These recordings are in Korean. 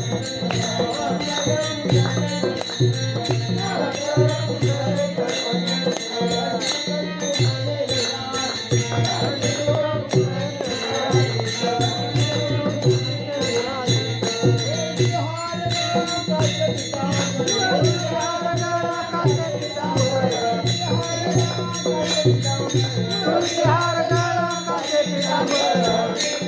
Hare Krishna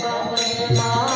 Baba, Baba,